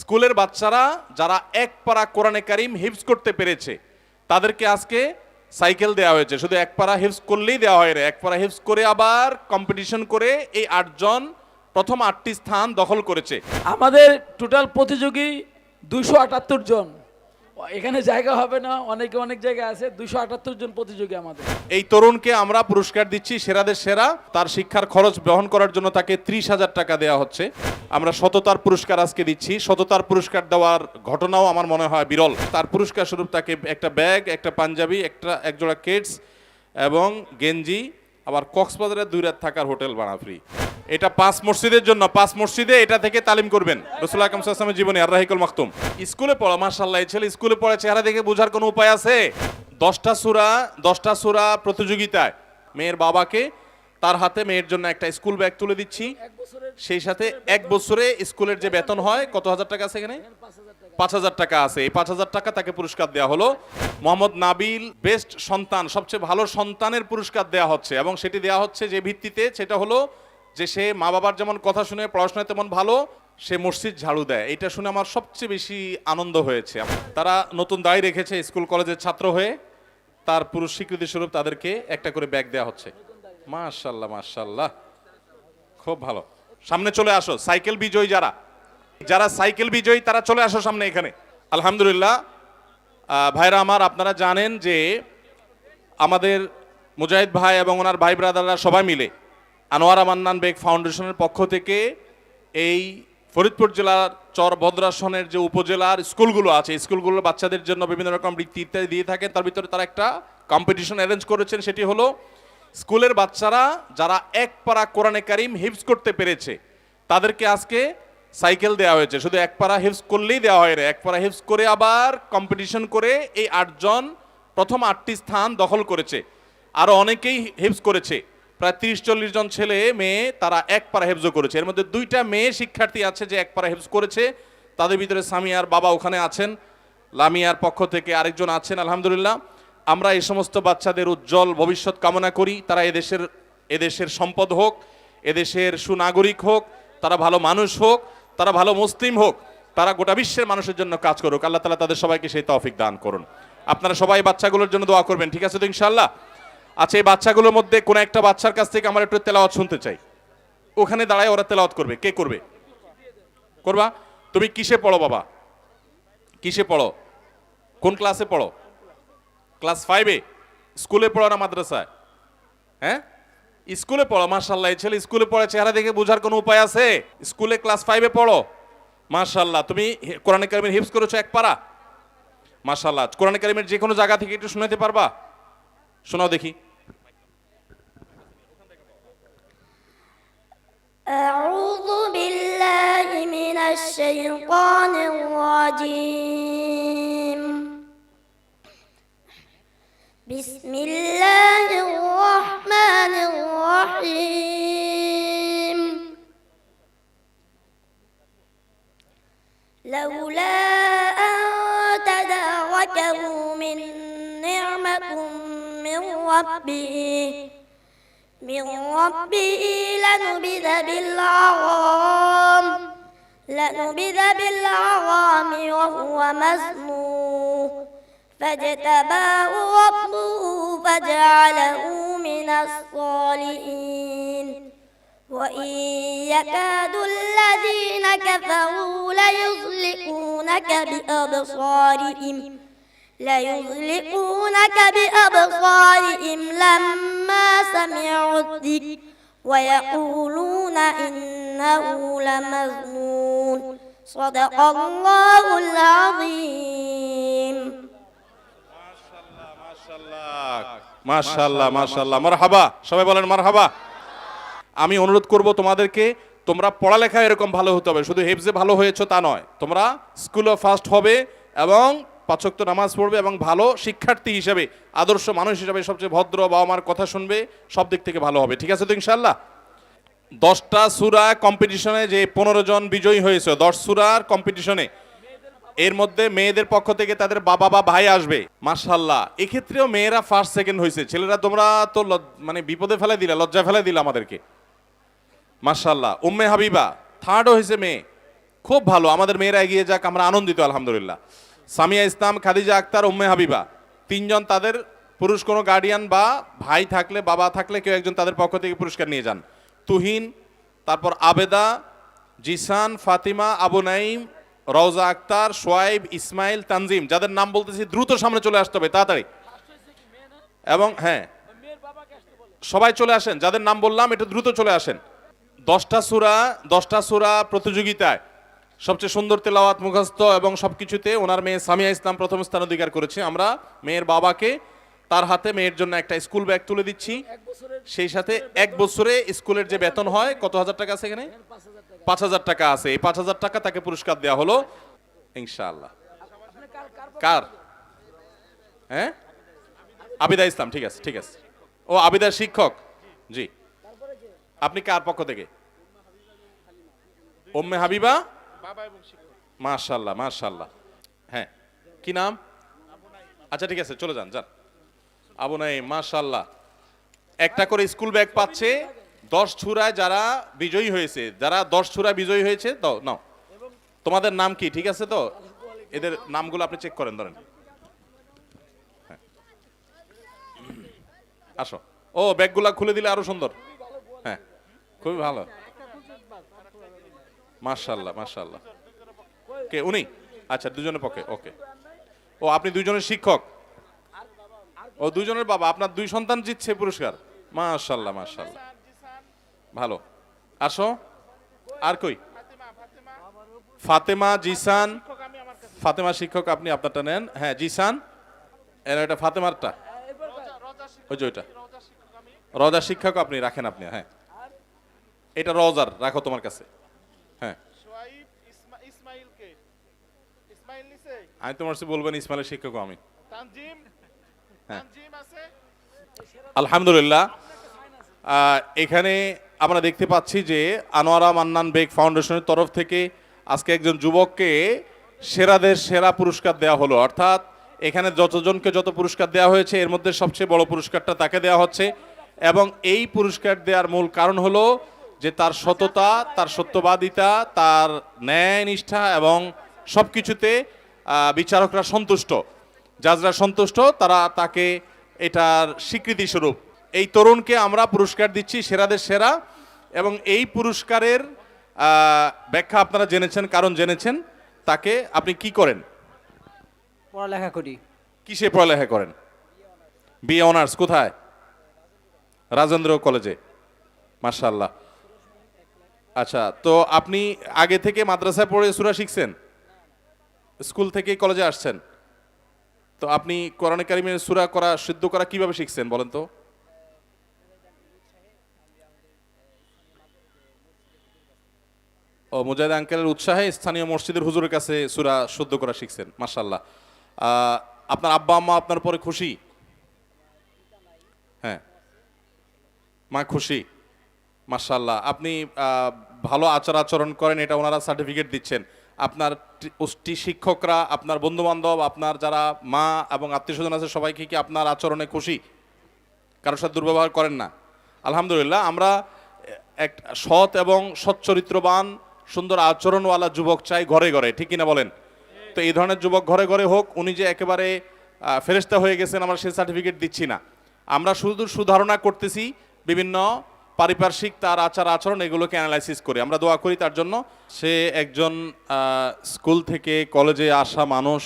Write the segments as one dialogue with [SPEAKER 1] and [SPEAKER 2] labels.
[SPEAKER 1] স্কুলের বাচ্চারা যারা এক পারা কোরআনে কারিম হিপস করতে পেরেছে, তাদেরকে আজকে সাইকেল দেওয়া হয়েছে। শুধু এক পারা হিপস করলেই দেওয়া হয় রে। এক পারা হিপস করে আবার কম্পিটিশন করে এই আটজন, প্রথম আটটি স্থান দখল করেছে।
[SPEAKER 2] আমাদের টোটাল প্রতিযোগী দুশো আটাত্তর জন। এখানে জায়গা হবে না, অনেকে অনেক জায়গায় আছে দুশো আটাত্তর জন প্রতিযোগী আমাদের।
[SPEAKER 1] এই তরুণকে আমরা পুরস্কার দিচ্ছি, সেরাদের সেরা, তার শিক্ষার খরচ বহন করার জন্য তাকে ত্রিশ হাজার টাকা দেওয়া হচ্ছে। আমরা সততার পুরস্কার আজকে দিচ্ছি, সততার পুরস্কার দেওয়ার ঘটনাও আমার মনে হয় বিরল। তার পুরস্কার স্বরূপ তাকে একটা ব্যাগ, একটা পাঞ্জাবি, একটা, একজোড়া কেটস এবং গেঞ্জি আবার কক্সবাজারে দুই রাত থাকার হোটেল ভাড়া ফ্রি এটা পাঁচ মসজিদের জন্য, পাঁচ মসজিদে এটা থেকে তালিম করবেন। রসুল আকরম সাল্লামের জীবনে, আর রাহিকুল মাকতুম স্কুলে পড়া মার্শাল্লাহ ছেলে স্কুলে পড়ে চেহারা দেখে বোঝার কোনো উপায় আছে? দশটা সুরা দশটা সুরা প্রতিযোগিতায়। মেয়ের বাবাকে, তার হাতে মেয়ের জন্য একটা স্কুল ব্যাগ তুলে দিচ্ছি। সেই সাথে এক বছরে স্কুলের যে বেতন হয়, কত হাজার টাকা আছে এখানে? পাঁচ হাজার টাকা আছে। এই পাঁচ হাজার টাকা তাকে পুরস্কার দেওয়া হলো। মোহাম্মদ নাবিল, বেস্ট সন্তান, সবচেয়ে ভালো সন্তানের পুরস্কার দেওয়া হচ্ছে এবং সেটি দেওয়া হচ্ছে যে ভিত্তিতে সেটা হলো যে সে মা বাবার যেমন কথা শুনে পড়াশোনায় তেমন ভালো, সে মসজিদ ঝাড়ু দেয়। এটা শুনে আমার সবচেয়ে বেশি আনন্দ হয়েছে। তারা নতুন দায় রেখেছে স্কুল কলেজের ছাত্র হয়ে। তার পুরুষ স্বীকৃতি স্বরূপ তাদেরকে একটা করে ব্যাগ দেওয়া হচ্ছে। মাশাল্লাহ মাশাল্লাহ। খুব ভালো। সামনে চলে আসো। সাইকেল বিজয়ী যারা। যারা সাইকেল বিজয়ী, তারা চলে আসো সামনে এখানে। আলহামদুলিল্লাহ ভাইরা আমার, আপনারা জানেন যে আমাদের মুজাহিদ ভাই এবং ওনার ভাই ব্রাদাররা সবাই মিলে আনোয়ারা মান্নান বেগ ফাউন্ডেশনের পক্ষ থেকে এই ফরিদপুর জেলার চর ভদ্রাসনের যে উপজেলার স্কুলগুলো আছে স্কুলগুলোর বাচ্চাদের জন্য বিভিন্ন রকম বৃত্তি ইত্যাদি দিয়ে থাকেন। তার ভিতরে তারা একটা কম্পিটিশন অ্যারেঞ্জ করেছেন, সেটি হলো স্কুলের বাচ্চারা যারা এক পারা কোরআনে কারিম হিফজ করতে পেরেছে, তাদেরকে আজকে সাইকেল দেওয়া হয়েছে। শুধু এক পারা হিফজ করলেই দেওয়া হয় না এক পারা হিফজ করে আবার কম্পিটিশন করে এই আটজন প্রথম আটটি স্থান দখল করেছে। আরও অনেকেই হিফজ করেছে। প্রায় তিরিশ চল্লিশ জন ছেলে, মেয়ে তারা এক পারা হেফজও করেছে। এর মধ্যে দুইটা মেয়ে শিক্ষার্থী আছে যে এক পারা হেফজ করেছে। তাদের ভিতরে সামিয়ার বাবা ওখানে আছেন। লামিয়ার পক্ষ থেকে আরেকজন আছেন, আলহামদুলিল্লাহ। আমরা এই সমস্ত বাচ্চাদের উজ্জ্বল ভবিষ্যৎ কামনা করি। তারা এদেশের এদেশের সম্পদ হোক, এদেশের সুনাগরিক হোক, তারা ভালো মানুষ হোক। তারা ভালো মুসলিম হোক, তারা গোটা বিশ্বের মানুষের জন্য কাজ করুক, আল্লাহ তালা তাদের সবাইকে সেই তৌফিক দান করুন। আপনারা সবাই বাচ্চাগুলোর জন্য দোয়া করবেন, ঠিক আছে তো ইনশাল্লাহ আচ্ছা এই বাচ্চাগুলোর মধ্যে কোনো একটা বাচ্চার কাছ থেকে আমার একটু তেলাওয়াত শুনতে চাই। ওখানে দাঁড়ায় ওরা তেলাওয়াত করবে, কে করবে? করবা? তুমি কিসে পড়ো বাবা? কিসে পড়ো? কোন ক্লাসে পড়ো? ক্লাস ফাইভে স্কুলে পড়ো না মাদ্রাসায়? হ্যাঁ? স্কুলে পড়ো মার্শাল্লাহ এই ছেলে স্কুলে পড়ে চেহারা দেখে বোঝার কোনো উপায় আছে স্কুলে ক্লাস ফাইভে পড়ো মার্শাল্লাহ তুমি হি- কোরআনে কারিমের হিফজ করেছো এক পারা মার্শাল্লাহ কোরআনে কারিমের যে কোনো জায়গা থেকে একটু শোনাতে পারবা শোনাও দেখি
[SPEAKER 3] أعوذ بالله من الشيطان الرجيم بسم الله الرحمن الرحيم. لولا أن تداركه من نعمة من ربه من ربه لنبذ بالعظام لنبذ بالعظام وهو مذموم فاجتباه فجعله من الصالحين. وإن يكاد الذين كفروا ليزلقونك بأبصارهم ليزلقونك بأبصارهم لما سمعوا الذكر ويقولون إنه لمجنون صدق الله العظيم.
[SPEAKER 1] মাশাল্লাহ মাশাল্লাহ মারহাবা। সবাই বলেন মারহাবা। আমি অনুরোধ করব তোমাদেরকে, তোমরা পড়ালেখা এরকম ভালো হতে হবে। শুধু হেফজে ভালো হয়েছো তা নয়। তোমরা স্কুলে ফার্স্ট হবে এবং পাচক্ত নামাজ পড়বে এবং ভালো শিক্ষার্থী হিসেবে, আদর্শ মানুষ হিসাবে সবচেয়ে ভদ্র বাবা মার কথা শুনবে, সব দিক থেকে ভালো হবে। ঠিক আছে তো ইনশাল্লাহ দশটা সুরা কম্পিটিশনে যে পনেরো জন বিজয়ী হয়েছে, দশ সুরার কম্পিটিশনে এর মধ্যে মেয়েদের পক্ষ থেকে তাদের বাবা বা ভাই আসবে। মার্শাল্লাহ এক্ষেত্রেও মেয়েরা ফার্স্ট সেকেন্ড হয়েছে ছেলেরা তোমরা তো মানে বিপদে ফেলে দিলা লজ্জা ফেলে দিলা আমাদেরকে। মার্শাল্লাহ উম্মে হাবিবা থার্ডও হয়েছে মেয়ে। খুব ভালো। আমাদের মেয়েরা এগিয়ে যাক, আমরা আনন্দিত, আলহামদুলিল্লাহ। সামিয়া ইসলাম, খাদিজা আক্তার, উম্মে হাবিবা। তিনজন তাদের পুরুষ কোনো গার্ডিয়ান বা ভাই থাকলে, বাবা থাকলে কেউ একজন তাদের পক্ষ থেকে পুরস্কার নিয়ে যান। তুহিন, তারপর আবেদা, জিসান, ফাতিমা, আবু নাইম রওজা আক্তার, সোয়াইব, ইসমাইল, তানজিম, যাদের নাম বলতেছি, দ্রুত সামনে চলে আসতে হবে, তাড়াতাড়ি। এবং হ্যাঁ সবাই চলে আসেন, যাদের নাম বললাম এটা দ্রুত চলে আসেন। দশটা সুরা দশটা সুরা প্রতিযোগিতায় সবচেয়ে সুন্দর তেলাওয়াত মুখস্থ এবং সব কিছুতে ওনার মেয়ে সামিয়া ইসলাম প্রথম স্থান অধিকার করেছে। আমরা মেয়ের বাবাকে তার হাতে মেয়ের জন্য একটা স্কুল ব্যাগ তুলে দিচ্ছি। সেই সাথে এক বছরে স্কুলের যে বেতন হয়, কত হাজার টাকা আছে এখানে? পাঁচ হাজার টাকা আছে। এই পাঁচ হাজার টাকা তাকে পুরস্কার দেওয়া হলো ইনশাআল্লাহ। কার? হ্যাঁ? আবিদা ইসলাম ঠিক আছে ঠিক আছে। ও আবিদার শিক্ষক? জি। আপনি কার পক্ষ থেকে? ওম্মে হাবিবা? মাশাল্লাহ মাশাল্লাহ হ্যাঁ। কি নাম? আচ্ছা ঠিক আছে চলে যান যান। আবু নাই মাশাল্লাহ একটা করে স্কুল ব্যাগ পাচ্ছে। দশ ছুরায় যারা বিজয়ী হয়েছে, যারা দশ ছুরায় বিজয়ী হয়েছে তো নাও। তোমাদের নাম কি, ঠিক আছে তো? এদের নামগুলো আপনি চেক করেন, ধরেন। হ্যাঁ। আসো। ও, ব্যাগগুলা খুলে দিলে আরও সুন্দর। হ্যাঁ খুবই ভালো। মার্শাল্লাহ মার্শাল্লাহ কে, উনি? আচ্ছা দুজনের পক্ষে, ওকে। ও, আপনি দুজনের শিক্ষক? ও, দুজনের বাবা। আপনার দুই সন্তান জিতছে পুরস্কার। মাশাল্লাহ মাশাল্লাহ। ভালো। আসো। আর কই? ফাতেমা জিসান। ফাতেমা শিক্ষক আপনি আপনারটা নেন। হ্যাঁ জিসান। এর এটা ফাতেমারটা। ওই যে ওইটা। রজা শিক্ষক আপনি রাখেন আপনি হ্যাঁ। এটা রজার রাখো তোমার কাছে। হ্যাঁ। আমি তোমার কাছে বলবেন ইসমাইলের শিক্ষক আমি।
[SPEAKER 4] তানজিম
[SPEAKER 1] হ্যাঁ।
[SPEAKER 4] তানজিম আছে।
[SPEAKER 1] আলহামদুলিল্লাহ। এখানে আমরা দেখতে পাচ্ছি যে আনোয়ারা মান্নান বেগ ফাউন্ডেশনের তরফ থেকে আজকে একজন যুবককে সেরাদের সেরা পুরস্কার দেওয়া হলো। অর্থাৎ এখানে যতজনকে যত পুরস্কার দেওয়া হয়েছে, এর মধ্যে সবচেয়ে বড় পুরস্কারটা তাকে দেওয়া হচ্ছে এবং এই পুরস্কার দেওয়ার মূল কারণ হলো যে তার সততা, তার সত্যবাদিতা, তার ন্যায় নিষ্ঠা এবং সব কিছুতে বিচারকরা সন্তুষ্ট। যাজরা সন্তুষ্ট, তারা তাকে এটার স্বীকৃতি স্বরূপ এই তরুণকে আমরা পুরস্কার দিচ্ছি সেরাদের সেরা। এবং এই পুরস্কারের ব্যাখ্যা আপনারা জেনেছেন কারণ জেনেছেন। তাকে আপনি কি করেন?
[SPEAKER 5] পড়ালেখা করি।
[SPEAKER 1] কিসে পড়ালেখা করেন? বিএ অনার্স কোথায়? রাজেন্দ্র কলেজে। মার্শাল্লাহ আচ্ছা তো আপনি আগে থেকে মাদ্রাসায় পড়ে সুরা শিখছেন? স্কুল থেকে কলেজে আসছেন? তো আপনি কোরআন কারিমের সুরা করা সিদ্ধ করা কীভাবে শিখছেন বলেন তো? ও মুজাহিদ আঙ্কেলের উৎসাহে স্থানীয় মসজিদের হুজুরের কাছে সুরা শুদ্ধ করা শিখছেন মাশাল্লাহ আহ, আপনার আব্বা আম্মা আপনার পরে খুশি? হ্যাঁ। মা খুশি? মাশাল্লাহ আপনি ভালো আচার আচরণ করেন এটা ওনারা সার্টিফিকেট দিচ্ছেন। আপনার শিক্ষকরা আপনার বন্ধু বান্ধব আপনার যারা মা এবং আত্মীয় স্বজন আছে সবাইকে কি আপনার আচরণে খুশি? কারোর সাথে দুর্ব্যবহার করেন না। আলহামদুলিল্লাহ আমরা এক সৎ এবং সচ্চরিত্রবান সুন্দর আচরণওয়ালা যুবক চাই ঘরে ঘরে ঠিক কিনা বলেন? তো এই ধরনের যুবক ঘরে ঘরে হোক উনি যে একেবারে আহ, ফেরেশতা হয়ে গেছেন আমরা সেই সার্টিফিকেট দিচ্ছি না। আমরা শুধু সুধারণা করতেছি বিভিন্ন পারিপার্শ্বিক তার আচার আচরণ এগুলোকে অ্যানালাইসিস করি। আমরা দোয়া করি তার জন্য সে একজন স্কুল থেকে কলেজে আসা মানুষ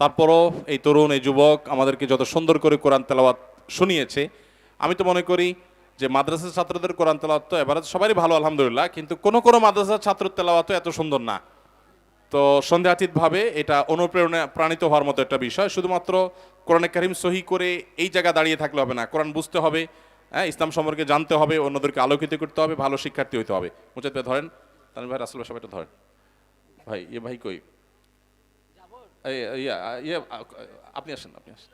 [SPEAKER 1] তারপরও এই তরুণ এই যুবক আমাদেরকে যত সুন্দর করে কোরআন তেলাওয়াত শুনিয়েছে। আমি তো মনে করি যে মাদ্রাসার ছাত্রদের কোরআন তেলাওয়াত তো এবারে সবারই ভালো, আলহামদুলিল্লাহ। কিন্তু কোনো কোনো মাদ্রাসার ছাত্র তেলাওয়াত এত সুন্দর না। তো সন্দেহাতীতভাবে এটা অনুপ্রেরণা প্রাণিত হওয়ার মতো একটা বিষয়। শুধুমাত্র কোরআনে কারিম সহি করে এই জায়গা দাঁড়িয়ে থাকলে হবে না। কোরআন বুঝতে হবে হ্যাঁ ইসলাম সম্পর্কে জানতে হবে, অন্যদেরকে আলোকিত করতে হবে, ভালো শিক্ষার্থী হতে হবে। মুজাদ ভাই ধরেন, তানভীর ভাই, রাসেল সবাইটা ধরেন। ভাই ইয়ে ভাই কই? ইয়ে আপনি আসেন আপনি আসেন।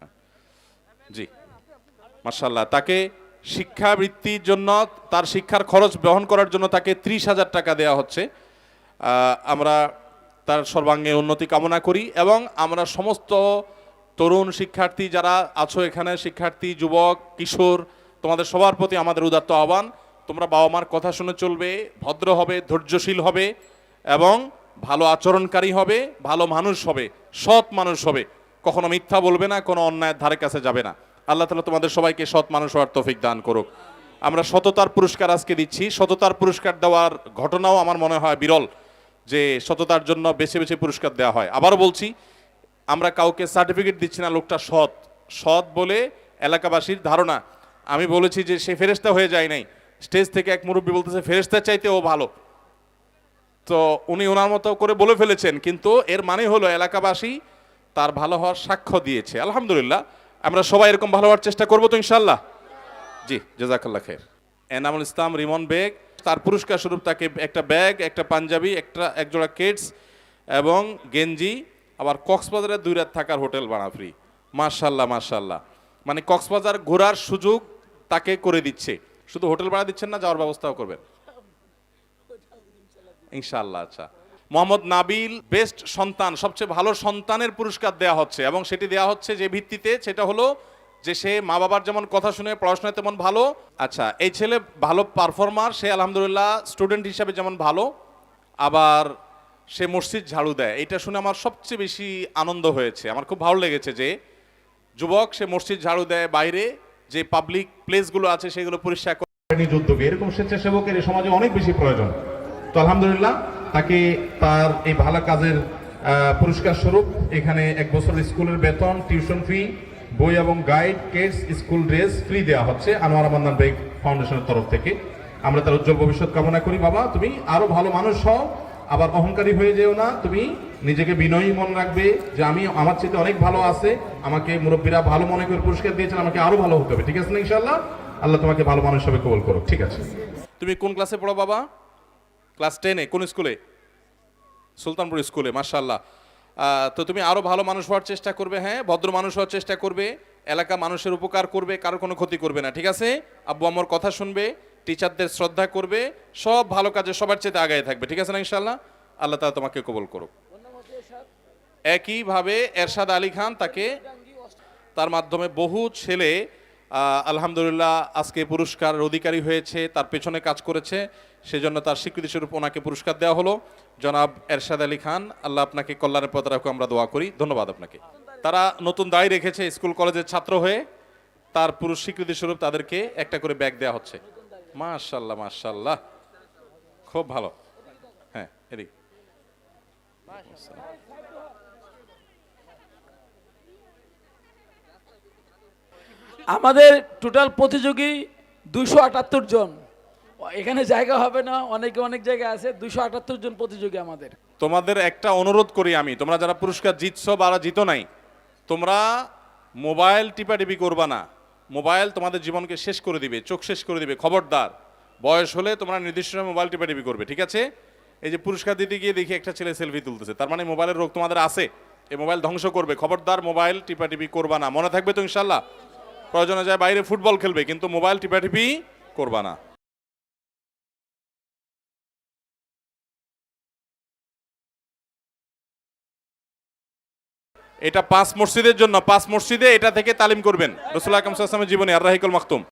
[SPEAKER 1] হ্যাঁ। জি। মার্শাল্লাহ তাকে শিক্ষাবৃত্তির জন্য তার শিক্ষার খরচ বহন করার জন্য তাকে ত্রিশ হাজার টাকা দেওয়া হচ্ছে। আমরা তার সর্বাঙ্গে উন্নতি কামনা করি এবং আমরা সমস্ত তরুণ শিক্ষার্থী যারা আছো এখানে, শিক্ষার্থী, যুবক, কিশোর, তোমাদের সবার প্রতি আমাদের উদাত্ত আহ্বান। তোমরা বাবা মার কথা শুনে চলবে, ভদ্র হবে, ধৈর্যশীল হবে এবং ভালো আচরণকারী হবে, ভালো মানুষ হবে, সৎ মানুষ হবে। কখনো মিথ্যা বলবে না, কোনো অন্যায়ের ধারে কাছে যাবে না। আল্লাহ তালা তোমাদের সবাইকে সৎ মানুষ হওয়ার তৌফিক দান করুক। আমরা সততার পুরস্কার আজকে দিচ্ছি। সততার পুরস্কার দেওয়ার ঘটনাও আমার মনে হয় বিরল যে সততার জন্য বেছে বেছে পুরস্কার দেওয়া হয়। আবারও বলছি, আমরা কাউকে সার্টিফিকেট দিচ্ছি না, লোকটা সৎ। সৎ বলে এলাকাবাসীর ধারণা। আমি বলেছি যে সে ফেরেস্তা হয়ে যায় নাই। স্টেজ থেকে এক মুরব্বী বলতেছে ফেরেস্তা চাইতে ও ভালো। তো উনি ওনার মতো করে বলে ফেলেছেন, কিন্তু এর মানে হলো এলাকাবাসী তার ভালো হওয়ার সাক্ষ্য দিয়েছে। আলহামদুলিল্লাহ আমরা সবাই এরকম ভালো হওয়ার চেষ্টা করব তো ইনশাল্লাহ জি, জাজাকাল্লাহ খের এনামুল ইসলাম রিমন বেগ, তার পুরস্কার স্বরূপ তাকে একটা ব্যাগ, একটা পাঞ্জাবি, একটা একজোড়া কেটস এবং গেঞ্জি, আবার কক্সবাজারে দুই রাত থাকার হোটেল ভাড়া ফ্রি মার্শাল্লাহ মার্শাল্লাহ মানে কক্সবাজার ঘোরার সুযোগ তাকে করে দিচ্ছে। শুধু হোটেল ভাড়া দিচ্ছেন না, যাওয়ার ব্যবস্থাও করবেন। ইনশাল্লাহ আচ্ছা। মোহাম্মদ নাবিল বেস্ট সন্তান, সবচেয়ে ভালো সন্তানের পুরস্কার দেওয়া হচ্ছে এবং সেটি দেওয়া হচ্ছে যে ভিত্তিতে সেটা হলো যে সে মা বাবার যেমন কথা শুনে পড়াশোনায় তেমন ভালো। আচ্ছা এই ছেলে ভালো পারফর্মার, সে আলহামদুলিল্লাহ স্টুডেন্ট হিসাবে যেমন ভালো, আবার সে মসজিদ ঝাড়ু দেয়। এটা শুনে আমার সবচেয়ে বেশি আনন্দ হয়েছে। আমার খুব ভালো লেগেছে যে যুবক সে মসজিদ ঝাড়ু দেয় বাইরে, যে পাবলিক প্লেসগুলো আছে সেগুলো পরিষ্কার করে
[SPEAKER 6] এরকম স্বেচ্ছাসেবকের সমাজে অনেক বেশি প্রয়োজন। তো আলহামদুলিল্লাহ তাকে তার এই ভালো কাজের পুরস্কার স্বরূপ এখানে এক বছর স্কুলের বেতন, টিউশন ফি, বই এবং গাইড কেটস স্কুল ড্রেস ফ্রি দেওয়া হচ্ছে আনোয়ার মান্নান বেগ ফাউন্ডেশনের তরফ থেকে। আমরা তার উজ্জ্বল ভবিষ্যৎ কামনা করি, বাবা। তুমি আরও ভালো মানুষ হও, আবার অহংকারী হয়ে যেও না। তুমি নিজেকে বিনয়ী মন রাখবে যে আমি আমার চেয়ে অনেক ভালো আছে। আমাকে মুরব্বীরা ভালো মনে করে পুরস্কার দিয়েছেন, আমাকে আরও ভালো হতে হবে। ঠিক আছে না ইনশাল্লাহ আল্লাহ তোমাকে ভালো মানুষ হবে কবল করো ঠিক আছে।
[SPEAKER 1] তুমি কোন ক্লাসে পড়ো, বাবা? ক্লাস টেনে, কোন স্কুলে? সুলতানপুর স্কুলে মার্শাল্লাহ তো তুমি আরও ভালো মানুষ হওয়ার চেষ্টা করবে হ্যাঁ? ভদ্র মানুষ হওয়ার চেষ্টা করবে, এলাকা মানুষের উপকার করবে কারোর কোনো ক্ষতি করবে না, ঠিক আছে? আব্বু আমার কথা শুনবে, টিচারদের শ্রদ্ধা করবে, সব ভালো কাজে সবার চেয়ে আগায় থাকবে, ঠিক আছে না ইনশাল্লাহ আল্লাহ তালা তোমাকে কবল করুক। একইভাবে এরশাদ আলী খান তাকে, তার মাধ্যমে বহু ছেলে আলহামদুলিল্লাহ, আজকে পুরস্কার অধিকারী হয়েছে, তার পেছনে কাজ করেছে, সেজন্য তার স্বীকৃতি স্বরূপ ওনাকে পুরস্কার দেওয়া হলো। জনাব এরশাদ আলী খান, আল্লাহ আপনাকে কল্যাণের পথ রাখুক, আমরা দোয়া করি। ধন্যবাদ আপনাকে। তারা নতুন দায় রেখেছে স্কুল কলেজের ছাত্র হয়ে, তার পুরুষ স্বীকৃতি স্বরূপ তাদেরকে একটা করে ব্যাগ দেওয়া হচ্ছে। মাশাল্লাহ মাশাল্লাহ খুব ভালো। হ্যাঁ এদিক।
[SPEAKER 2] আমাদের টোটাল প্রতিযোগী দুশো আটাত্তর জন। এখানে জায়গা হবে না, অনেকে অনেক জায়গা আছে দুশো আটাত্তর জন প্রতিযোগী আমাদের।
[SPEAKER 1] তোমাদের একটা অনুরোধ করি আমি, তোমরা যারা পুরস্কার জিতছো বা জিতো নাই, তোমরা মোবাইল টিপাটিপি করবা না। মোবাইল তোমাদের জীবনকে শেষ করে দিবে, চোখ শেষ করে দিবে, খবরদার। বয়স হলে তোমরা নির্দিষ্ট সময় মোবাইল টিপাটিপি করবে, ঠিক আছে? এই যে পুরস্কার দিতে গিয়ে দেখি একটা ছেলে সেলফি তুলতেছে, তার মানে মোবাইলের রোগ তোমাদের আছে। এই মোবাইল ধ্বংস করবে, খবরদার মোবাইল টিপাটিপি করবা না। মনে থাকবে তো ইনশাল্লাহ? প্রয়োজনে যায় বাইরে ফুটবল খেলবে, কিন্তু মোবাইল টিপাটিপি করবা না। এটা পাঁচ মসজিদের জন্য, পাঁচ মসজিদে এটা থেকে তালিম করবেন। রসুল আকরম সাল্লামের জীবনী, আর রাহিকুল মাকতুম